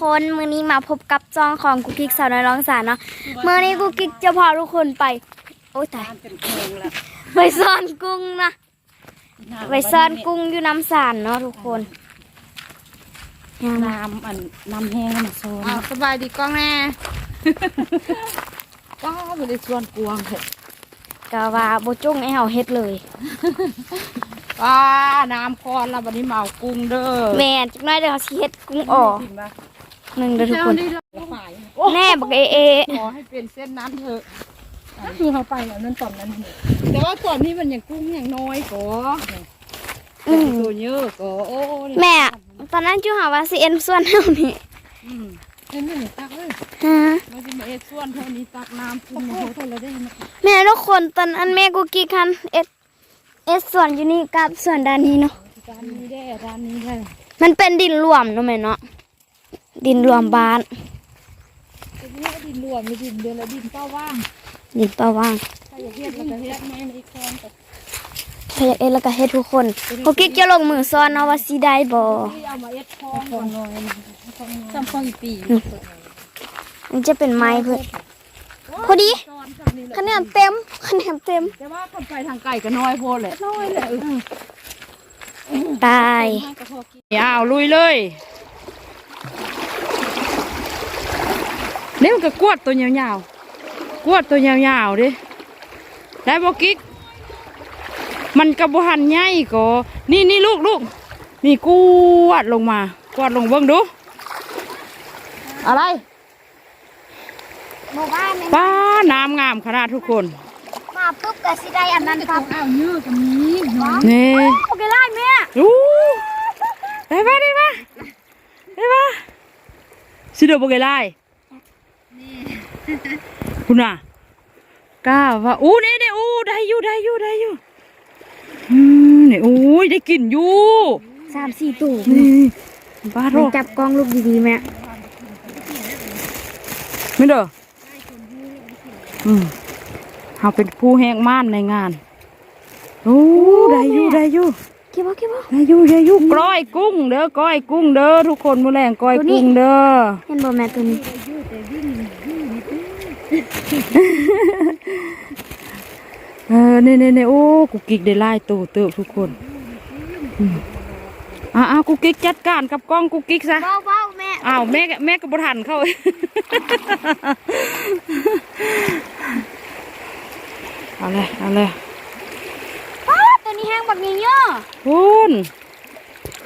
คนมื้อนี้มาพบกับจองของกุ๊กกิ๊กสาวน้อยร้องสารเนาะมื้อนี้กุ๊กกิ๊กจะพาทุกคนไป โอ้ยตายเป็นโครงแล้วไปซ่อนกุ้งนะไปซ่อนกุ้งอยู่น้ำสารเนาะทุกคนยังนะน้ำอันน้ำแห้งมันโซนอ้าวสบายดีกล้องแน่ว้าวไม่ได้ส่วนกวางเหรอกะว่าบ่จุ้งให้เฮาเฮ็ดเลยว้าน้ำคอนแล้ววันนี้เมากุ้งเด้อแม่จักหน่อยเดี๋ยวเขาสิเฮ็ดกุ้งออกกินปะ หนึงเด้อทุกคนฝ่ายแน่บักเอเอขอให้เป็นเส้นนั้นเถอะคือเขาไปแล้วนั่นตอนนั้นเถอะแต่ว่าตอนนี้มันยังกุ้งยังน้อยก็อืมตัวเยอะก็โอ้นี่แม่ ตอนนั้นจูหาว่าสิเอ็นส่วนเฮานี่อืมเห็นไหมนี่ตักเลยฮะมันจะมาเอ็ดส่วนเท่านี้ตักน้ำกุ้งโอ้โหเท่าไรได้ยินไหมแม่ทุกคนตอนอันแม่กุ๊กกิ๊กคันเอ็ดเอ็ดส่วนอยู่นี่กับส่วนด้านนี้เนาะร้านนี้ได้ร้านนี้ได้มันเป็นดินรวมเนาะแม่เนาะ ดินรวมบ้านจะเรียกดินรวมหรือดินเดือนละดินเป้าว่างดินเปล่าว่างถ้าอยากเฮ็ดแล้วก็เฮ็ดแม่ในคลองกับถ้าอยากเอ็ดแล้วก็เฮ็ดทุกคนกุ๊กกิ๊กจะลงมือซ้อนเนาะว่าสิได้บ่ที่เอามาเอ็ดคลองคลองน้อยจำคลองอีปีมันจะเป็นไม้เพื่อนพอดีตอนกับนี่แหละคะแนนเต็มคะแนนเต็มแต่ว่าคนไปทางไก่ก็น้อยโพดแหละน้อยแหละตายยาวลุยเลย นี่มันก็กวดตัวยาวๆกวดตัวยาวๆดิได้บอกกิ๊กมันกระบหันใหญ่ก็นี่นี่ลูกลูกนี่กวดลงมากวดลงเบิ้งดู อะไรหมู่บ้านนี่ป้าน้ำงามขนาดทุกคน มาปุ๊บก็สิได้อันนั้นครับอ้าวเยอะกับนี้นี่โอเคไล่แม่ดูได้ปะได้ปะได้ปะสิเดอโบเกไล คุณน่ะกล้าว่าอู้นี่นี่อู้ได้อยู่ได้อยู่ได้อยู่อืมนี่อู้ยได้กลิ่นอยู่สามสี่ตู้นี่บ้าโรจับกล้องลูกดีๆแม่ไม่เด้ออืมเขาเป็นผู้แหงม่านในงานโอ้ได้อยู่ได้อยู่เก็บบ่เก็บบ่ได้อยู่ได้อยู่ก้อยกุ้งเด้อก้อยกุ้งเด้อทุกคนมื้อแรงก้อยกุ้งเด้อเห็นบ่แม่ตัวนี้ เออเน่เน่เน่โอ้กุกกิกได้ไล่ตัวเติบทุกคนอืมอ่าอ่ากุกกิกจัดการกับกล้องกุกกิกซะเบาๆแม่อ้าวแม่ก็แม่ก็บ่ทันเข้าเอาเลยเอาเลยป๊าดตัวนี้แห้งบักนี้เยอะคุณ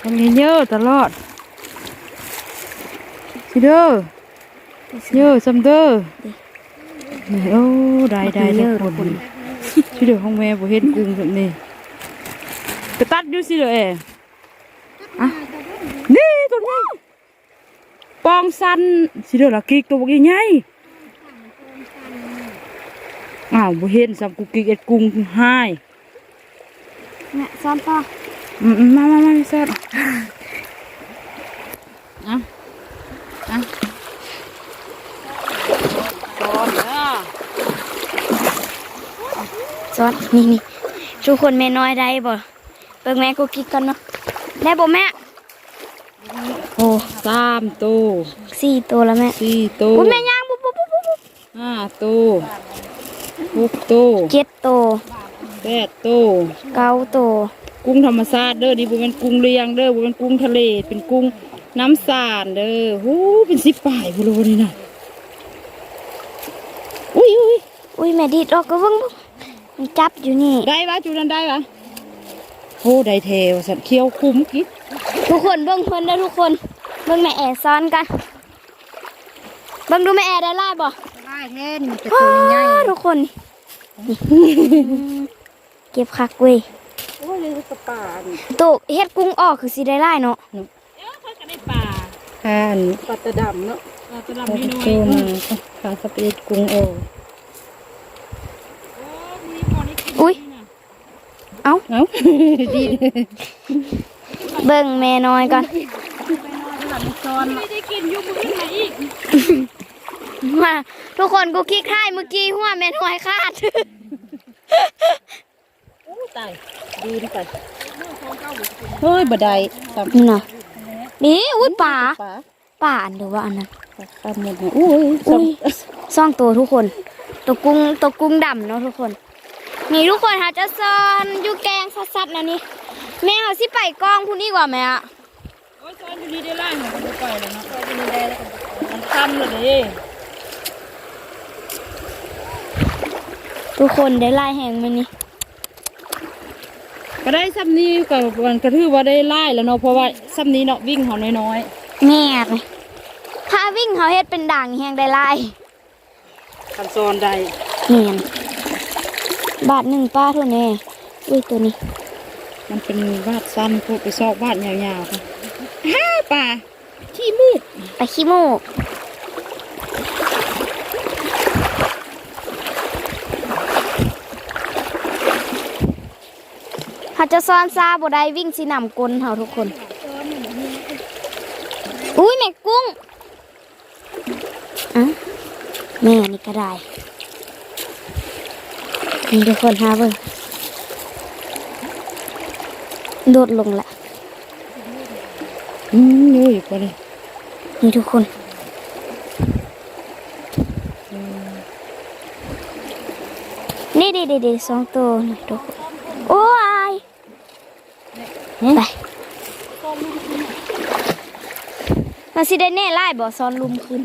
ทำเยอะๆตลอดสิเด้อเยอะซัมเด้อนี่ โอ้ได้ได้ทุกคนสิเด้อของแม่บ่เห็นกุ้งแบบนี้ไปตัดอยู่สิเด้อเออะนี่ตัวนี้ปองสันสิเด้อละกิกตัวบักใหญ่ๆอ้าวบ่เห็นซ้ำกุกกิกเอ็ดกุ้งหายแม่ซ้อนต่ออืมอืมมามามาเสร็จอะอะตอนเด้อ ซ้อนนี่นี่ทุกคนแม่น้อยได้บ่เบิ่งแม่กุ๊กกิ๊กกันเนาะได้บ่แม่โอ้สามตัวสี่ตัวแล้วแม่สี่ตัวอุ้ยแม่ย่างปุ๊บปุ๊บปุ๊บปุ๊บปุ๊บห้าตัวหกตัวเจ็ดตัวแปดตัวเก้าตัวกุ้งธรรมชาติเด้อนี่บ่เป็นกุ้งเลี้ยงเด้อบ่เป็นกุ้งทะเล เป็นกุ้งน้ำสานเด้อหูเป็นสิบป่ายพุ่นโลนี่น่ะอุ้ยอุ้ยอุ้ยแม่ดีดออกก็เบิ่งเบิ่งมัน จับอยู่นี่ ได้ปะจูนันได้ปะโอ้ได้เทวสันเคี้ยวคุ้มกิดทุกคนเบิ่งเพิ่นเด้อทุกคน เบิ่งแม่แอร์ซ้อนกัน เบิ่งดูแม่แอร์ได้ไล่บ่ได้เล่นแต่ตัวใหญ่อ้าทุกคนนี่เก็บคักเว้ยโอ้ยเลยกระป่าดิตุกเฮ็ดกุ้งออกคือสิได้ไล่เนาะเอ้าเขาจะได้ป่าห่านปลาตะดำเนาะปลาตะดำนี่น้อยมาขาสเปรดกุ้งโอ อุ้ยเอ้าเอ้าดีเบิ่งแม่น้อยก่อนไม่ได้กินยุ่งมือไหนอีกมาทุกคนกูคิกค่ายเมื่อกี้หัวแม่น้อยคาดโอ้ตายดีนไปเฮ้ยบ่ได้สามนี่น่ะนี่อุ้ยป่าป่าป่าอันหรือว่าอันนั้นข้ามหมดเลยอุ้ยอุ้ยซ่องตัวทุกคน ตัวกุ้งตัวกุ้งดำเนาะทุกคน นี่ทุกคนค่ะจะซ่อนอยู่แกงซัดๆนะนี่แม่เขาสิไปกล้องพูดนี่กว่าแม่อะโอ้ยซ้อนอยู่นี่ได้ล่างมันก็ไปเลยเนาะซ้อนอยู่นี่ได้แล้วมันค่ำเลยดิทุกคนได้ไล่แหงไหมนี่ก็ได้ซ้ำนี้ก็มันกระทือว่าได้ไล่แล้วเนาะเพราะว่าซ้ำนี้เนาะวิ่งเขาน้อยแม่เลยถ้าวิ่งเขาเฮ็ดเป็นด่างแหงได้ไล่ๆคันซอนได้เนียน บาทหนึ่งป้าเท่านี้อุ้ยตัวนี้ มันเป็นวาดสั้นพูดไปซอกวาดยาวๆค่ะฮ่าป่าขี้มูกไปขี้มูกเขาจะซ่อนซาบ่ได้วิ่งสินำกลเขาทุกคน อุ้ยแม่กุ้งอะแม่นี่ก็ได้ นี่ทุกคนหาเบิ่งโดดลงละอืมอยู่อีกว่าเลยนี่ทุกคนนี่ดีดีดีสองตัวนี่ทุกคนโอ้ยไปมันสิได้แน่ไล่บ่ซ้อนลุมขึ้น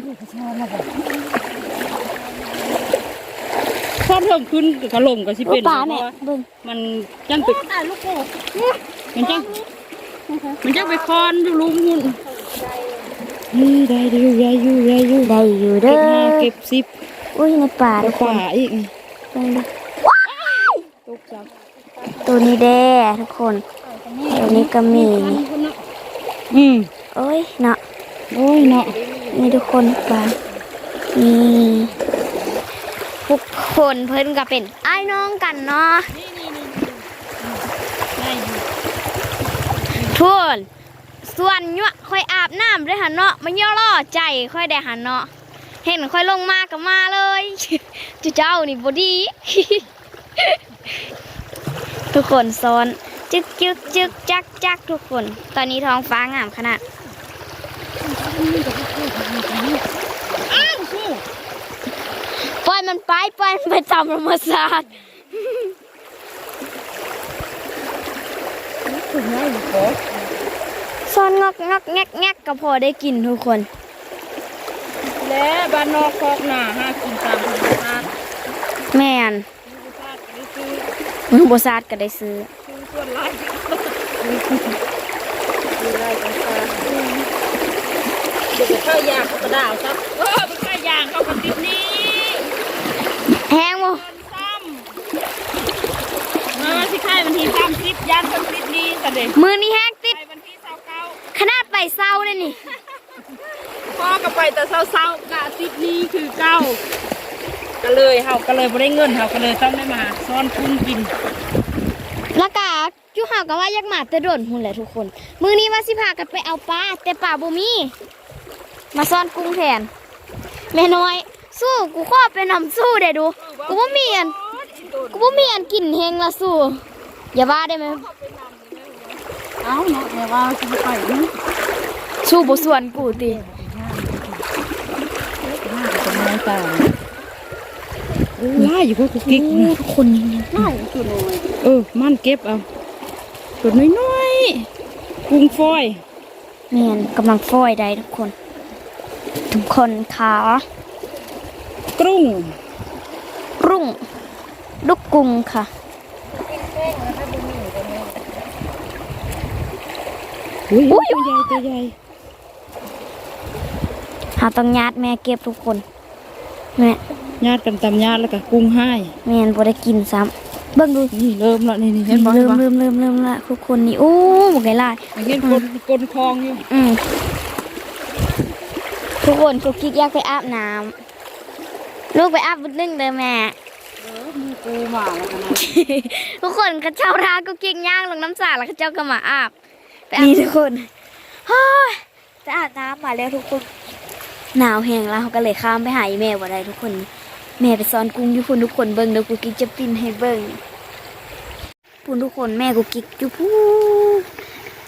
ช อบเพิ่มขึ้นกับกระหล่มกับสิโอ้เป็นป่าเพแม่ราะว่าเบิ่งมันจังไปมันจังมันจังไปคอนอยู่ลุมหุ่นนี่ได้อยู่ได้อยู่ได้อยู่ได้อยู่เก็เด้บห้าอเก็บสิบอุ้ยในป่าไปทุกคป่านอีกเบิ่งดิตกจับตัวนี้แด้ทุกคนตัวนี้ก็มีนี่อืมโอ้ยเนาะโอ้ยเนาะนี่ทุกคนป่านี่ทุก คนเพิ่นก็เป็นไอ้ายน้องกันเนาะได้อยู่ทุนส่วนยั่วค่อยอาบน้ำด้วยหันเนาะมันย่อล่อใจค่อยได้หันเนาะเห็นค่อยลงมาก็มาเลยจุเจ้านี่บดี ทุกคนซ้อนจึกจึกจึกจักจักทุกคน ตอนนี้ท้องฟ้างามขนาด อ้าวสู้ ปล่อย มันไปปล่อยมันไปตามธรรมชาติถึงได้อยู่ขอซ้อนงอกงอกแงกแงกก็พอได้กินทุกคน และบ้านนอกคอกหน้าห้ากินตามธรรมชาติแม่นธรรมชาติก็ได้ซื้อมือบซาดก็ได้ซื้อซื้อส่วนไร่ซื้อไร่กันซะเดี๋ยวจะเข้ายางเขากระดาวซับเออมันเข้ายางเขากระติดนี้ แห้งบ่ เงินซ้ำมา วันที่ค่ายวันที่สามสิบยันวันติดนี้กันเด็มือนี้แห้งติดไปวันที่เสาเก้าขนาดไปเศร้าเลยนี่ พ่อก็ไปแต่เศร้าๆกะติดนี้คือเก้าก็เลยเฮาก็เลยไม่ได้เงินเฮาก็เลยต้องได้มา ซ่อนทุนกินแล้วก็จุหาก็ว่าอยากมาแต่โดนหุ่นแหละทุกคน มือนี้ว่าสิพากันไปเอาปลาแต่ปลาบ่มี มาซ่อนกุ้งแทนแม่น้อย สู้กูขอไปนำสู้เด้ดู กูบ่มีอันกูบ่มีอันกินเฮงละสู้ อย่าว่าได้ไหมเอ้าเนาะแต่ว่าจะไปนี่สู้บ่ส่วนกูติจะไม่ตามล่าอยู่พวกกุ๊กกิ๊กนะทุกคนนี่ล่าอยู่ตัวน้อยเออมันเก็บเอาตัวน้อยๆกุ้งฟอยแม่นกำลังฟอยได้ทุกคน ทุกคนขากรุ้งรุ่งลูกกุ้งค่ะ อุ้ยตัวใหญ่ตัวใหญ่หาต้องญาติแม่เก็บทุกคนแม่ญาติกันตำญาติแล้วก็กุ้งให้แม่นบ่ได้กินซ้ำเบิ่งดูนี่เริ่มแล้วนี่นี่เห็นบ่เริ่มเห็นบ่เริ่มเริ่มเริ่มละทุกคนนี่โอ้บ่ไกลายเห็นคนกลนคลองอยู่อืมทุกคนกุกกิ๊กอยากไปอาบน้ำลูกไปอาบบุดนึงเด้อแม่เออมีกูมาแล้วกันนะทุกคนกระเจ้าทากุกกิ๊กย่างลงน้ำสาแล้วกระเจ้าก็มาอาบไปอาบ นี่ทุกคนเฮ้ยจะอาบน้ำมาแล้วทุกคน หนาวแห้งแล้วเขาก็เลยข้ามไปหาอีแม่บ่ได้ทุกคน แม่ไปซ้อนกุ้งอยู่คุณทุกคนเบิ่งเดี๋ยวกุกกิ๊กจะปิ้นให้เบิ่งพูนทุกคนแม่กุกกิ๊กอยู่พูน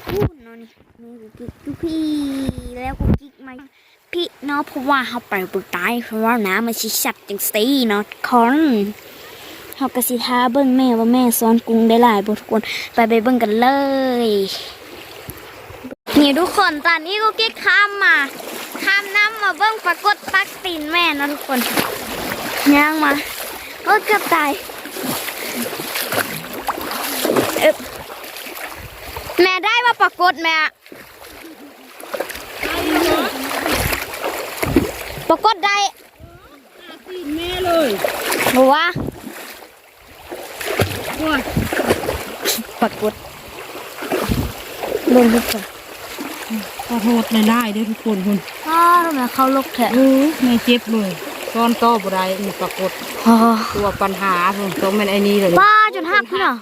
พูนเนาะนี่แม่กูกิ๊กกูพี่แล้วกูกิ๊กมาพี่เนาะเพราะว่าเขาไปบุกตายเพราะว่าน้ำมันชิชัดจังสีเนาะทุกคนเขากระสิท้าเบิ้งแม่ว่าแม่ซ้อนกรุงได้หลายบทุกคนไปไปเบิ้งกันเลย นี่ทุกคนตอนนี้กูกิ๊กข้ามมาข้ามน้ำมาเบิ้งปรากฏปักตีนแม่เนาะทุกคนย่างมาโอ้เกือบตายเอ๊บแม่ได้ว่าปรากฏแม่ปรากฏได้ตีนแม่เลยบอกว่าว้าปรากฏเบิ่งทุกคน ขอโทษในได้เด้อทุกคนคุณอ้าทำไมเขาลกแท้เออแม่เจ็บเลยซ้อนต่อบ่ได้นี่ปรากฏอ๋อตัวปัญหาเพิ่นต้องแม่นไอ้นี่เลยป้าจนหักพี่น่ะ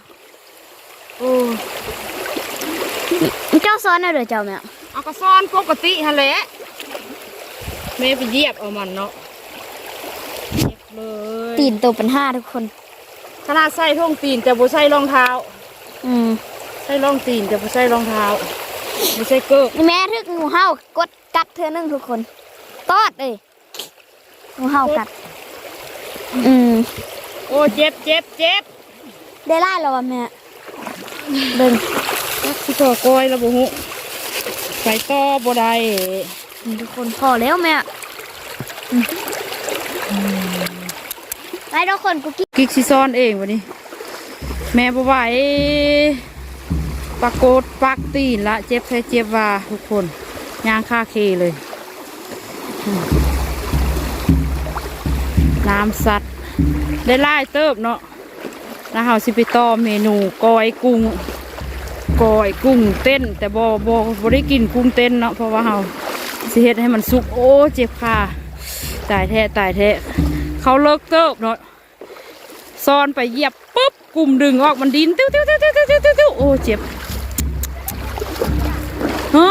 โอ้เจ้าซ้อนน่ะเด้อเจ้าแม่เอาก็ซ้อนปกติหั่นแหละแม่ไปเหยียบเอามันเนาะเจ็บเลยตีนตัวเป็นห้าทุกคน ขนาดใส่ท่องตีนแต่บ่ใส่รองเท้า อืมใส่รองตีนแต่บ่ใส่รองเท้า บ่ใส่เกิบนี่แม่ทึกงูเห่ากดกัดเธอหนึ่งทุกคนตอดเลยงูเห่ากัด อืมโอ้เจ็บเจ็บเจ็บได้ไล่แล้ววะแม่เบิ่งจักสิต่อกอยแล้วบ่ฮู้ไปต่อบ่ได้นี่ทุกคนพอแล้วแม่อืมไปทุกคนกูกินกิ๊กสิซ้อนเองวันนี้ แม่บ่ไหว ปรากฏปักตีนละเจ็บแท้เจ็บว่าทุกคนยางค่าเคเลย น้ำสัตว์ ได้ไล่เติบเนาะนะเฮาสิปต่อเมนูกอยกุ้งกอยกุ้งเต้น แต่บอบอบได้กินกุ้งเต้นเนาะเพราะว่าเฮาสิเฮ็ดให้มันสุกโอ้เจ็บค่ะตายแท้ตายแท้เขาเลิกเติบเนาะซ้อนไปเหยียบปุ๊บกลุ่มดึงออกมันดินติ้วติ้วติ้วติ้วติ้วติ้วโอ้เจ็บ ฮะ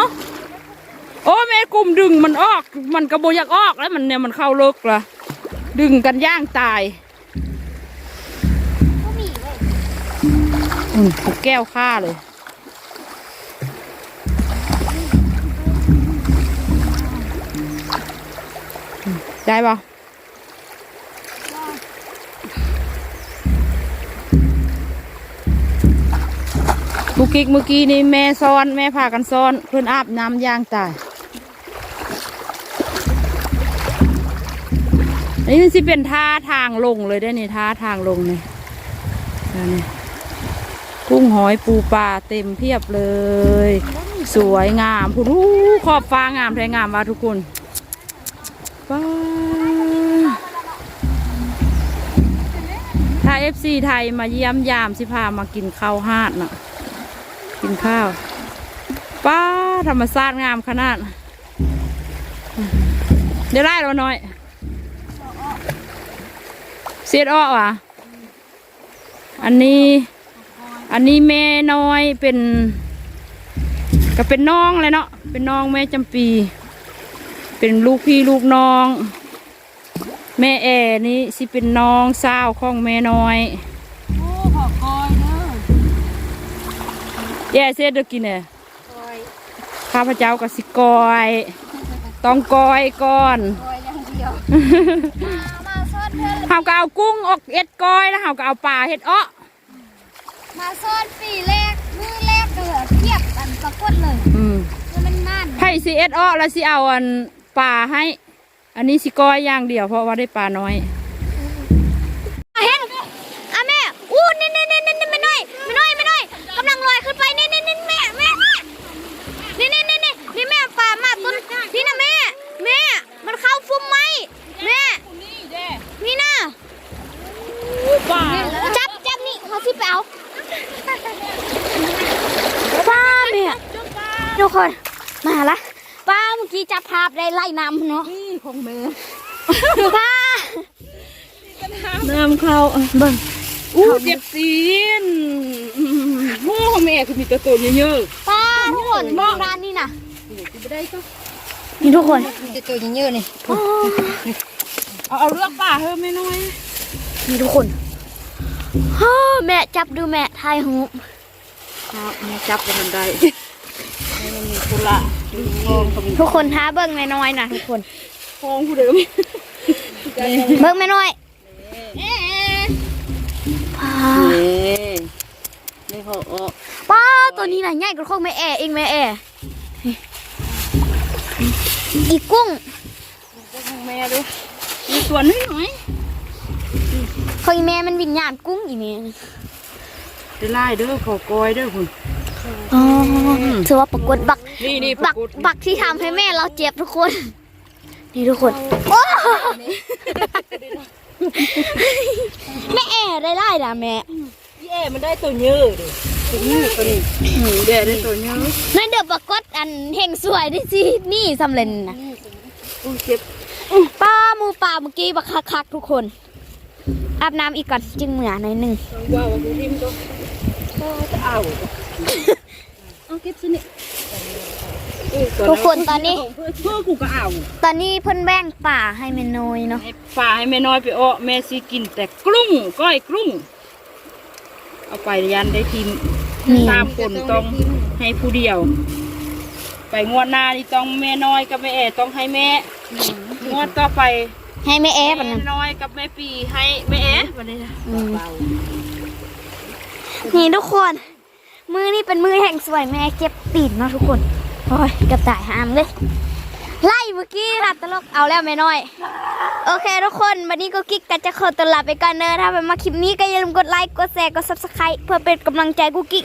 โอ้แม่กลุ่มดึงมันออก มันกระโบอยากออกแล้วมันเนี่ยมันเข้าเลิกละดึงกันย่างตายอืมถูกแก้วฆ่าเลยได้ปะ กุกิกเมื่อกี้นี่แม่ซ้อนแม่พากันซ้อน เพื่อนอาบน้ำยางตายอันนี้มันสิเป็นท่าทางลงเลยได้นี่ท่าทางลงเนี่อันนี้กุ้งหอยปูปลาเต็มเพียบเลย สวยงามผู้รู้ขอบฟ้างามแท้งามว่าทุกคนป้าถ้าเอฟซีไทยมาเยี่ยมยามสิพามากินข้าวฮาดน่ะ กินข้าวป้าธรรมชาติงามขนาดเดี๋ยวไล่เราหน่อยเสียดอ้อวะอันนี้ อันนี้แม่น้อยเป็นก็เป็นน้องเลยเนาะเป็นน้องแม่จำปี เป็นลูกพี่ลูกน้อง แม่แอนี่สิเป็นน้องสาวของแม่น้อย แย่เสียเด็กกินเนี่ยกอยข้าพเจ้ากับสิกอย ต้องกอยก่อนกอยอย่างเดียวมาซ่อนเพื่อนเฮาก็เอากุ้งออกเอ็ดกอยแล้วเฮาก็เอาปลาเฮ็ดอ้อมาซ่อนปีแรกมือแรกเดือเทียบกันปรากฏเลยอืมมันนั่นไผ่สิเอ็ดอ้อแล้วสิเอาอันปลาให้ อันนี้สิกอยอย่างเดียวเพราะว่าได้ปลาน้อย เห็นอะแม่ อู้นี่นี่นี่นี่ไม่น้อยไม่น้อยไม่น้อยกำลังลอยขึ้นไปนี่นี่นี่แม่แม่นี่นี่นี่นี่นี่แม่ปลามาต้นนี่นะแม่ แม่ มันเข้าฟุ้มไหมแม่ นี่นะ ปลาจับจับนี่เขาสิไปเอาป้าแม่ทุกคนมาละป้าเมื่อกี้จับภาพได้ไล่น้ำเนาะนี่ของแม่ป้าน้ำเข้าเบิ่งอู้เจ็บตีนอืมโอ้แม่คือมีแตัวตัวเยอะป้าทุกคนร้านนี่นะๆกูไม่ได้ก็นี่ทุกคนจะตัวเยอะๆนี่อ๋อเอาเอาเลือกปลาเฮ้ยแม่น้อยนี่ทุกคน ฮ่าแม่จับดูแม่ทายหูครับแม่จับกันทันได้มันมีธุระดูฟองก็มีทุกคนท้าเบิ่งแม่น้อยนะทุกคนฟองผู้เดิมเบิ่งแม่น้อยป้านี่นี่เขาเออป้าตัวนี้น่ะใหญ่กว่าของแม่แอเองแม่แออีกุ้งของแม่ดูมีส่วนน้อย หน่อยของอีแม่มันวิญญาณกุ้งอีแม่น่ะเดี๋ยวไล่เด้อขอกอยเด้อคุณ อ๋อถือว่าปรากฏบักนี่นี่บักบักที่ทำให้แม่เราเจ็บทุกคน นี่ทุกคนโอ้แม่แอได้ไล่ด่ะแม่ พี่แอมันได้ตัวเยอะดิตัวเยอะตัวนี้หืมแดดได้ตัวเยอะในเดือบปรากฏอันเฮงสวยดิสินี่สำเร็จนะอุ้ยเจ็บ ป้าหมูป่าเมื่อกี้บักคักๆทุกคน อาบน้ำอีกก่อนจึงเหมือหน่อยหนึ่งว่าว่าคุณทิมก็ก็จะเอาเอาเก็บสินี่เออทุกคนตอนนี้เพื่อเพื่อกูก็เอาตอนนี้เพิ่นแบ่งป่าให้เมนอยเนาะให้ฝ่าให้แม่น้อยไปอ้อแม่สิกินแต่กรุ้งก้อยกรุ้งเอาไปยันได้ทีมนี่สามคนต้องให้ผู้เดียว ไปงวดหน้านี่ต้องแม่น้อยกับแม่แอต้องให้แม่งวดต่อไป ให้แม่แอแม่ปะนั้นน้อยกับแม่ปีให้แม่แอวันนี้นะอืมนี่ทุกคน มือนี่เป็นมือแห่งสวยแม่เก็บตีนเนาะทุกคนโอ้ยกระต่ายหามเลยไล่เมื่อกี้รัดตลกเอาแล้วแม่น้อย โอเคทุกคนวันนี้ก็กิ๊กกันจะขอตัวลาไปก่อนเนอะถ้าเป็นมาคลิปนี้ก็อย่าลืมกดไลค์กดแชร์กด subscribe เพื่อเป็นกำลังใจกูกิ๊ก